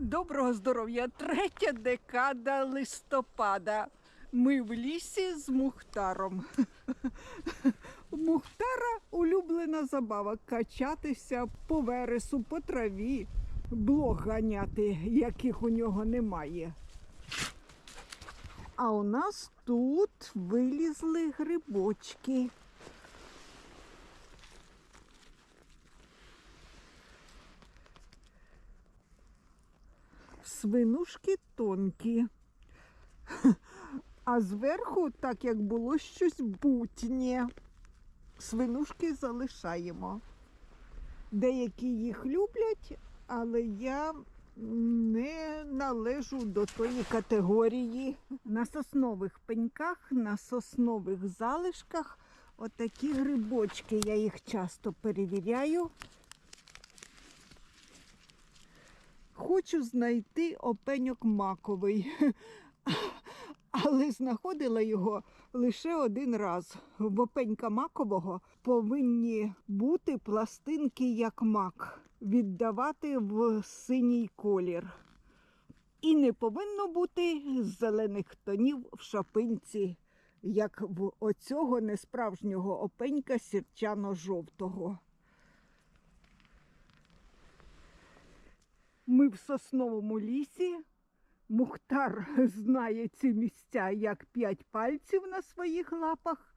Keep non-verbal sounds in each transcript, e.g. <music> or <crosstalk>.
Доброго здоров'я! Третя декада листопада. Ми в лісі з Мухтаром. <laughs> У Мухтара улюблена забава качатися по вересу, по траві, блох ганяти, яких у нього немає. А у нас тут вилізли грибочки. Свинушки тонкі. А зверху, так як було щось бутнє. Свинушки залишаємо. Деякі їх люблять, але я не належу до тої категорії. На соснових пеньках, на соснових залишках отакі грибочки. Я їх часто перевіряю. Хочу знайти опеньок маковий, але знаходила його лише один раз. В опенька макового повинні бути пластинки як мак, віддавати в синій колір. І не повинно бути зелених тонів в шапинці, як в оцього несправжнього опенька сірчано-жовтого. Ми в сосновому лісі. Мухтар <laughs> знає ці місця як п'ять пальців на своїх лапах,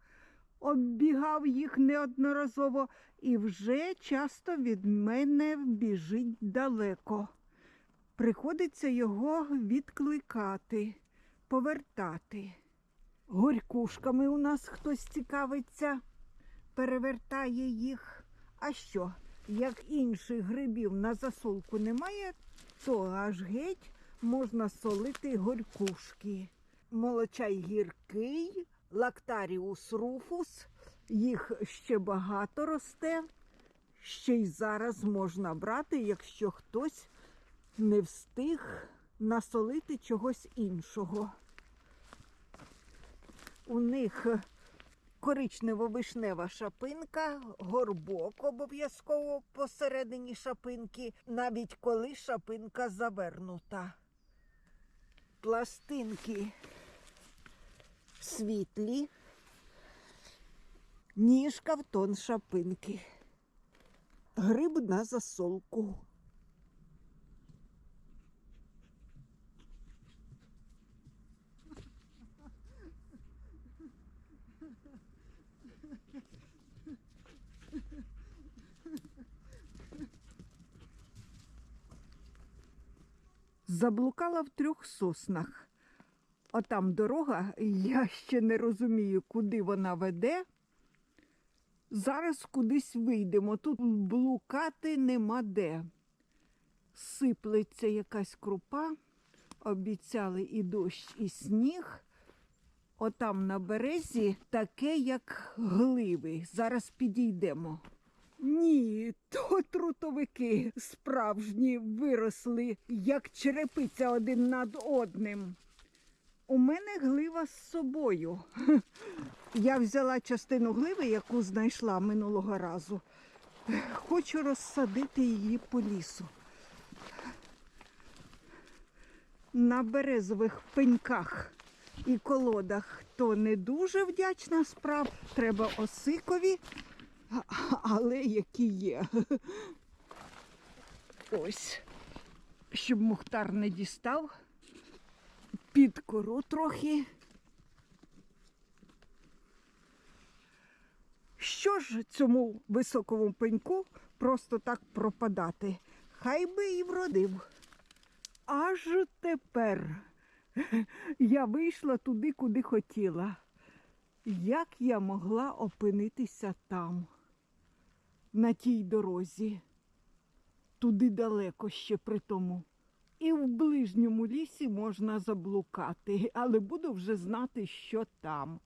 оббігав їх неодноразово і вже часто від мене біжить далеко. Приходиться його відкликати, повертати. Горькушками у нас хтось цікавиться, перевертає їх. А що? Як інших грибів на засолку немає, то аж геть можна солити горькушки. Молочай гіркий, лактаріус руфус, їх ще багато росте. Ще й зараз можна брати, якщо хтось не встиг насолити чогось іншого. У них коричнево-вишнева шапинка, горбок обов'язково посередині шапинки, навіть коли шапинка завернута. Пластинки світлі, ніжка в тон шапинки. Гриб на засолку. Заблукала в трьох соснах. Отам дорога, я ще не розумію, куди вона веде. Зараз кудись вийдемо. Тут блукати нема де. Сиплеться якась крупа, обіцяли і дощ, і сніг. Отам на березі таке, як гливи. Зараз підійдемо. Ні, то трутовики справжні виросли, як черепиця один над одним. У мене глива з собою. <laughs> Я взяла частину гливи, яку знайшла минулого разу. Хочу розсадити її по лісу. На березових пеньках і колодах то не дуже вдячна справа. Треба осикові, але які є. Ось, щоб Мухтар не дістав під кору трохи. Що ж цьому високому пеньку просто так пропадати? Хай би і вродив. Аж тепер я вийшла туди, куди хотіла. Як я могла опинитися там, на тій дорозі? Туди далеко ще при тому. І в ближньому лісі можна заблукати, але буду вже знати, що там,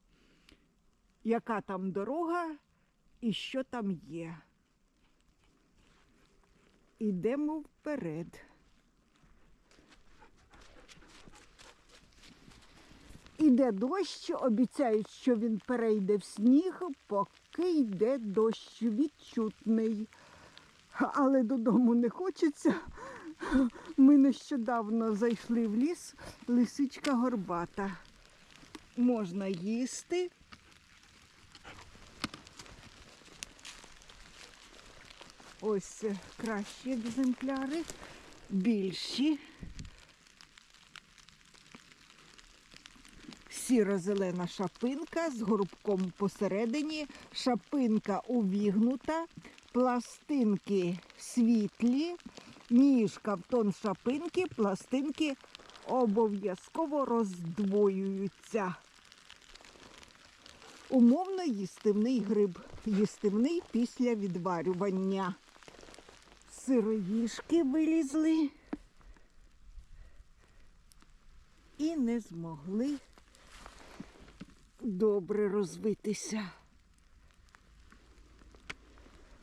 яка там дорога і що там є. Ідемо вперед. Іде дощ, обіцяють, що він перейде в сніг, поки йде дощ відчутний. Але додому не хочеться. Ми нещодавно зайшли в ліс, лисичка горбата. Можна їсти. Ось е, кращі екземпляри, більші. Сіро-зелена шапинка з горбком посередині, шапинка увігнута, пластинки світлі, ніжка в тон шапинки, пластинки обов'язково роздвоюються. Умовно їстивний гриб, їстивний після відварювання. Сироїшки вилізли і не змогли добре розвитися.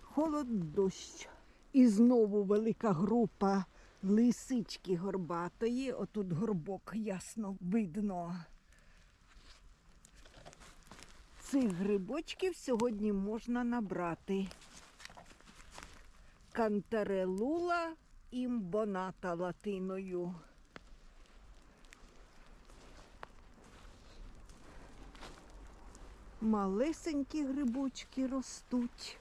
Холод дощ. І знову велика група лисички горбатої. Отут горбок ясно видно. Цих грибочків сьогодні можна набрати. Кантерелула імбоната латиною. Малесенькі грибочки ростуть.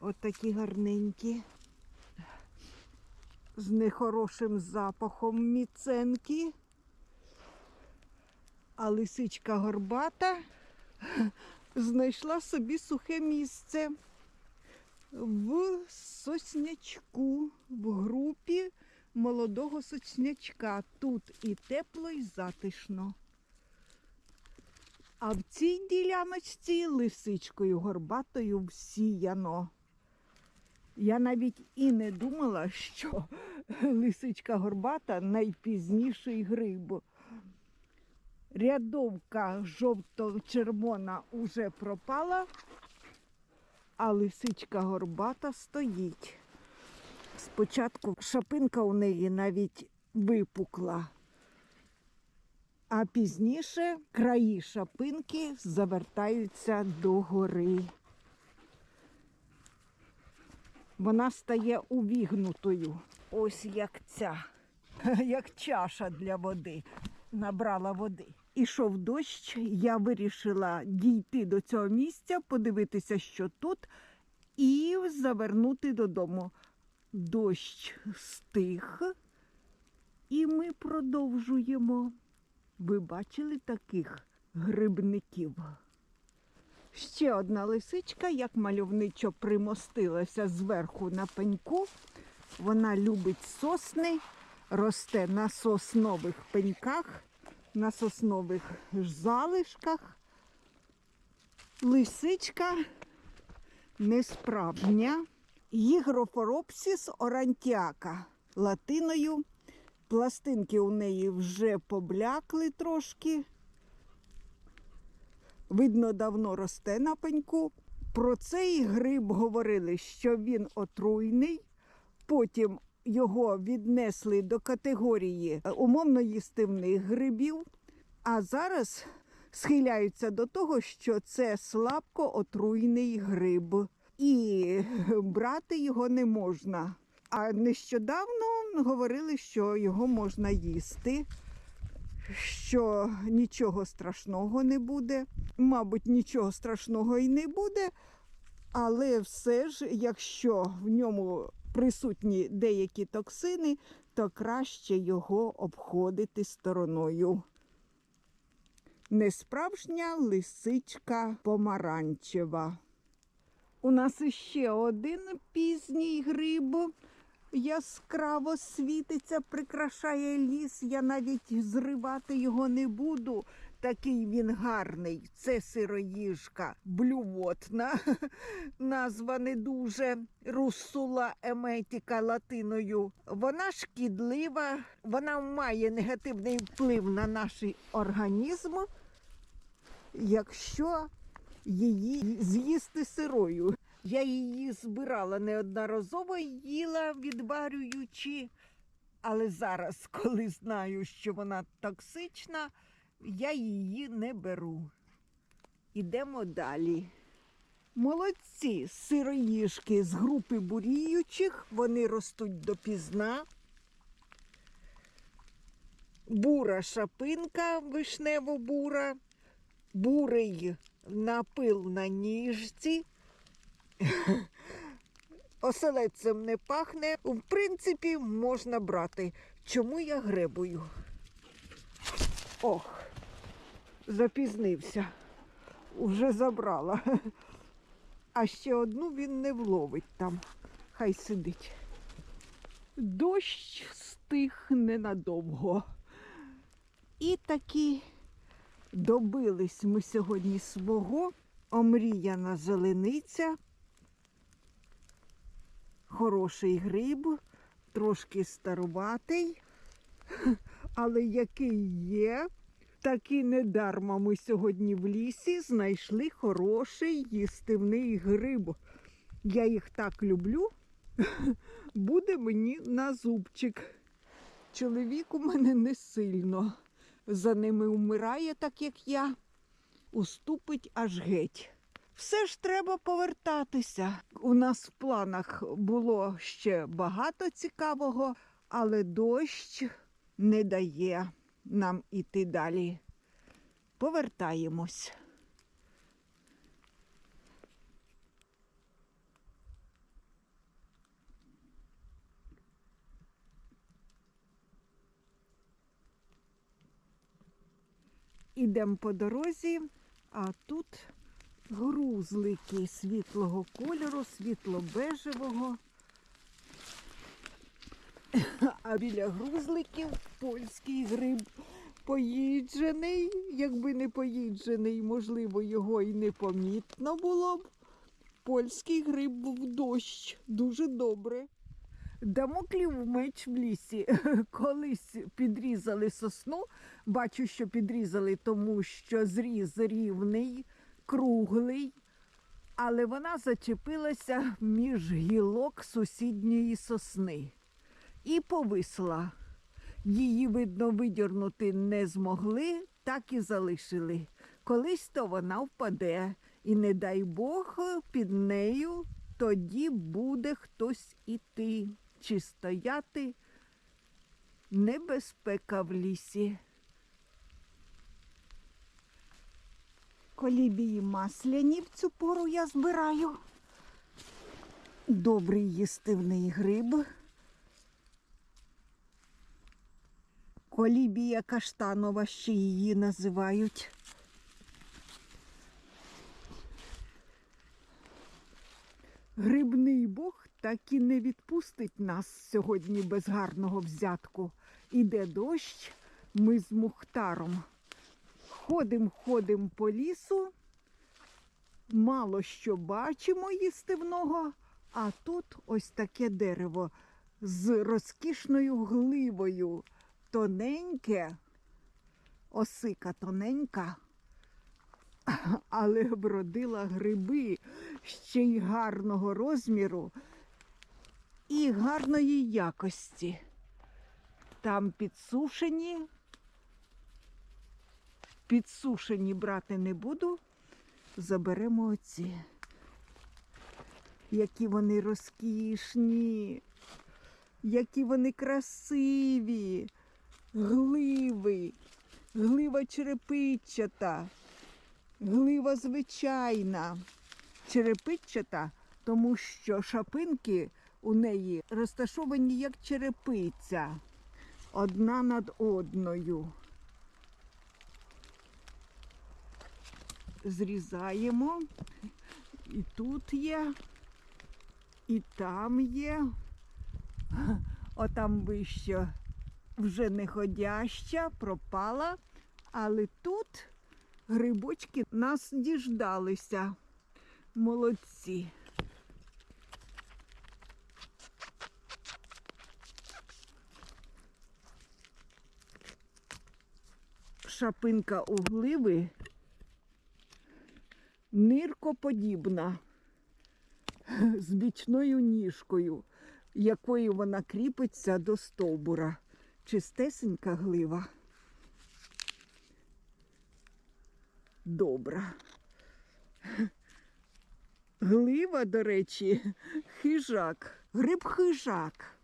От такі гарненькі. З нехорошим запахом міценки. А лисичка горбата знайшла собі сухе місце в соснячку, в групі молодого соснячка. Тут і тепло, і затишно. А в цій діляночці лисичкою горбатою всіяно. Я навіть і не думала, що лисичка горбата найпізніший гриб. Рядовка жовто-червона уже пропала, а лисичка горбата стоїть. Спочатку шапинка у неї навіть випукла, а пізніше краї шапинки завертаються догори. Вона стає увігнутою. Ось як ця, <laughs> як чаша для води. Набрала води. Ішов дощ, я вирішила дійти до цього місця, подивитися, що тут, і завернути додому. Дощ стих, і ми продовжуємо. Ви бачили таких грибників? Ще одна лисичка, як мальовничо примостилася зверху на пеньку. Вона любить сосни, росте на соснових пеньках, на соснових залишках. Лисичка несправжня. Гігрофоропсіс орантіака латиною. Пластинки у неї вже поблякли трошки. Видно, давно росте на пеньку. Про цей гриб говорили, що він отруйний. Потім його віднесли до категорії умовно їстивних грибів. А зараз схиляються до того, що це слабко отруйний гриб. І <laughs> брати його не можна. А нещодавно говорили, що його можна їсти, що нічого страшного не буде. Мабуть, нічого страшного і не буде, але все ж, якщо в ньому присутні деякі токсини, то краще його обходити стороною. Несправжня лисичка помаранчева. У нас іще один пізній гриб яскраво світиться, прикрашає ліс. Я навіть зривати його не буду. Такий він гарний. Це сироїжка, блювотна, <laughs> назва не дуже русула еметіка латиною. Вона шкідлива, вона має негативний вплив на наш організм, якщо її з'їсти сирою. Я її збирала неодноразово, їла, відварюючи. Але зараз, коли знаю, що вона токсична, я її не беру. Ідемо далі. Молодці, сироїжки з групи буріючих, вони ростуть допізна. Бура шапинка, вишнево-бура, бурий напил на ніжці. Оселедцем не пахне. В принципі, можна брати. Чому я гребую? Ох, запізнився. Уже забрала. А ще одну він не вловить там. Хай сидить. Дощ стих ненадовго. І таки добились ми сьогодні свого. Омріяна зелениця. Хороший гриб, трошки старуватий, <laughs> але який є. Таки недарма ми сьогодні в лісі знайшли хороший їстивний гриб. Я їх так люблю. <laughs> Буде мені на зубчик. Чоловік у мене не сильно. За ними вмирає, так як я, уступить аж геть. Все ж треба повертатися. У нас в планах було ще багато цікавого, але дощ не дає нам іти далі. Повертаємось. Ідемо по дорозі, а тут грузлики світлого кольору, світло-бежевого. А біля грузликів польський гриб поїджений. Якби не поїджений, можливо, його і не помітно було б. Польський гриб був дощ. Дуже добре. Дамоклів меч в лісі. <laughs> Колись підрізали сосну. Бачу, що підрізали, тому що зріз рівний, круглий, але вона зачепилася між гілок сусідньої сосни і повисла. Її, видно, видірнути не змогли, так і залишили. Колись то вона впаде, і не дай Бог під нею тоді буде хтось іти чи стояти. Небезпека в лісі. Колібії масляні в цю пору я збираю. Добрий їстивний гриб. Колібія каштанова ще її називають. Грибний Бог так і не відпустить нас сьогодні без гарного взятку. Іде дощ, ми з Мухтаром. Ходим, ходим по лісу, мало що бачимо їстивного, а тут ось таке дерево з розкішною гливою. Тоненьке, осика тоненька, але вродила гриби ще й гарного розміру і гарної якості. Там підсушені, підсушені брати не буду, заберемо оці. Які вони розкішні, які вони красиві, гливи, глива черепичата, глива звичайна. Черепичата, тому що шапинки у неї розташовані як черепиця, одна над одною. Зрізаємо. І тут є, і там є. Отам вище вже не ходяща, пропала, але тут грибочки нас діждалися. Молодці. Шапинка угливи ниркоподібна з бічною ніжкою, якою вона кріпиться до стовбура. Чистесенька глива. Добра. Глива, до речі, хижак, гриб хижак.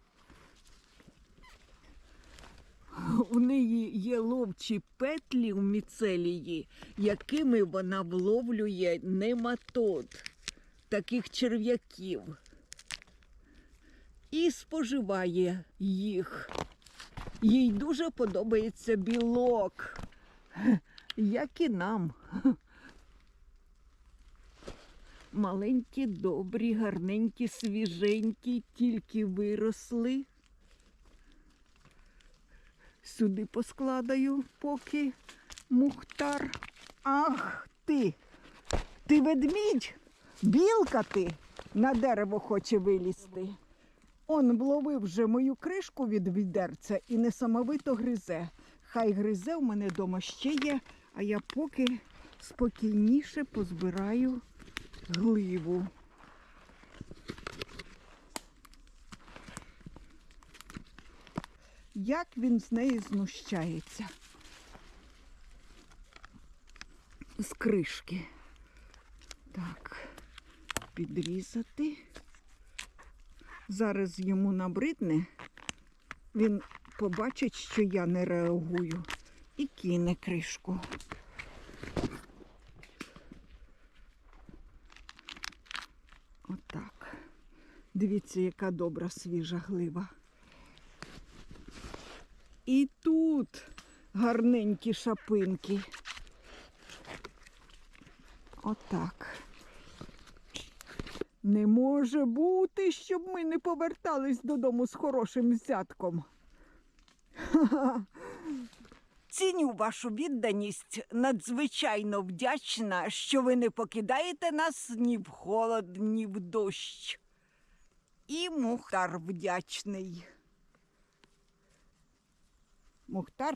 <laughs> У неї є ловчі петлі в міцелії, якими вона вловлює нематод, таких черв'яків, і споживає їх. Їй дуже подобається білок, <laughs> як і нам. <laughs> Маленькі, добрі, гарненькі, свіженькі, тільки виросли. Сюди поскладаю, поки мухтар. Ах ти! Ти ведмідь? Білка ти на дерево хоче вилізти. Он вловив вже мою кришку від відерця і несамовито гризе. Хай гризе, у мене вдома ще є, а я поки спокійніше позбираю гливу. Як він з неї знущається. З кришки. Так, підрізати. Зараз йому набридне, він побачить, що я не реагую, і кине кришку. Отак. Дивіться, яка добра свіжа глива. І тут гарненькі шапинки. Отак. Не може бути, щоб ми не повертались додому з хорошим взятком. <laughs> Ціню вашу відданість, надзвичайно вдячна, що ви не покидаєте нас ні в холод, ні в дощ. І Мухтар вдячний. Мухтар